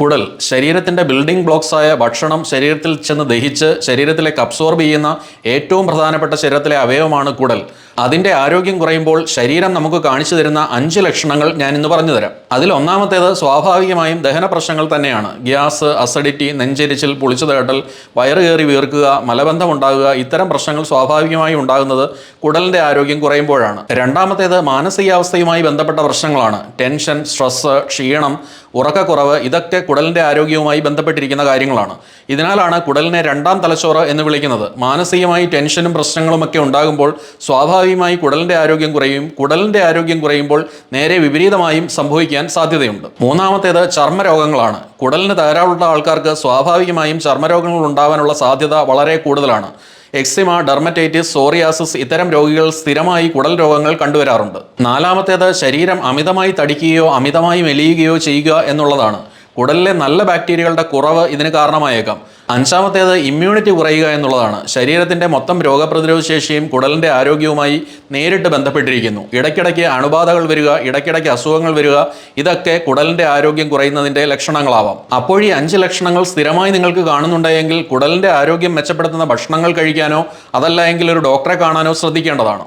കുടൽ. ശരീരത്തിന്റെ building blocks ആയ ഭക്ഷണം ശരീരത്തിൽ ചെന്ന് ദഹിച്ച് ശരീരത്തിലേക്ക് അബ്സോർബ് ചെയ്യുന്ന ഏറ്റവും പ്രധാനപ്പെട്ട ശരീരത്തിലെ അവയവമാണ് കുടൽ. അതിന്റെ ആരോഗ്യം കുറയുമ്പോൾ ശരീരം നമുക്ക് കാണിച്ചു തരുന്ന അഞ്ച് ലക്ഷണങ്ങൾ ഞാൻ ഇന്ന് പറഞ്ഞു തരാം. അതിൽ ഒന്നാമത്തേത് സ്വാഭാവികമായും ദഹന പ്രശ്നങ്ങൾ തന്നെയാണ്. ഗ്യാസ് അസിഡിറ്റി നെഞ്ചെരിച്ചിൽ പുളിച്ചു തേട്ടൽ വയറ് കയറി വീർക്കുക മലബന്ധം ഉണ്ടാകുക ഇത്തരം പ്രശ്നങ്ങൾ സ്വാഭാവികമായി ഉണ്ടാകുന്നത് കുടലിന്റെ ആരോഗ്യം കുറയുമ്പോഴാണ്. രണ്ടാമത്തേത് മാനസികാവസ്ഥയുമായി ബന്ധപ്പെട്ട പ്രശ്നങ്ങളാണ്. ടെൻഷൻ സ്ട്രെസ് ക്ഷീണം ഉറക്കക്കുറവ് ഇതൊക്കെ കുടലിന്റെ ആരോഗ്യവുമായി ബന്ധപ്പെട്ടിരിക്കുന്ന കാര്യങ്ങളാണ്. ഇതിനാലാണ് കുടലിനെ രണ്ടാം തലച്ചോറ് എന്ന് വിളിക്കുന്നത്. മാനസികമായി ടെൻഷനും പ്രശ്നങ്ങളുമൊക്കെ ഉണ്ടാകുമ്പോൾ ഉണ്ടാകുമ്പോൾ സ്വാഭാവികമായി കുടലിന്റെ ആരോഗ്യം കുറയും. കുടലിന്റെ ആരോഗ്യം കുറയുമ്പോൾ നേരെ വിപരീതമായും സംഭവിക്കാൻ സാധ്യതയുണ്ട്. മൂന്നാമത്തേത് ചർമ്മരോഗങ്ങളാണ്. കുടലിന് തകരാറുള്ള ആൾക്കാർക്ക് സ്വാഭാവികമായും ചർമ്മരോഗങ്ങൾ ഉണ്ടാവാനുള്ള സാധ്യത വളരെ കൂടുതലാണ്. എക്സിമ ഡെർമറ്റൈറ്റിസ് സോറിയാസിസ് ഇത്തരം രോഗികൾ സ്ഥിരമായി കുടൽ രോഗങ്ങൾ കണ്ടുവരാറുണ്ട്. നാലാമത്തേത് ശരീരം അമിതമായി തടിക്കുകയോ അമിതമായി മെലിയുകയോ ചെയ്യുക എന്നുള്ളതാണ്. കുടലിലെ നല്ല ബാക്ടീരിയകളുടെ കുറവ് ഇതിന് കാരണമായേക്കാം. അഞ്ചാമത്തേത് ഇമ്മ്യൂണിറ്റി കുറയുക എന്നുള്ളതാണ്. ശരീരത്തിന്റെ മൊത്തം രോഗപ്രതിരോധ ശേഷിയും കുടലിന്റെ ആരോഗ്യവുമായി നേരിട്ട് ബന്ധപ്പെട്ടിരിക്കുന്നു. ഇടയ്ക്കിടയ്ക്ക് അണുബാധകൾ വരിക ഇടയ്ക്കിടയ്ക്ക് അസുഖങ്ങൾ വരിക ഇതൊക്കെ കുടലിന്റെ ആരോഗ്യം കുറയുന്നതിന്റെ ലക്ഷണങ്ങളാവാം. അപ്പോൾ ഈ അഞ്ച് ലക്ഷണങ്ങൾ സ്ഥിരമായി നിങ്ങൾക്ക് കാണുന്നുണ്ടെങ്കിൽ കുടലിന്റെ ആരോഗ്യം മെച്ചപ്പെടുത്തുന്ന ഭക്ഷണങ്ങൾ കഴിക്കാനോ അതല്ല എങ്കിൽ ഒരു ഡോക്ടറെ കാണാനോ ശ്രദ്ധിക്കേണ്ടതാണ്.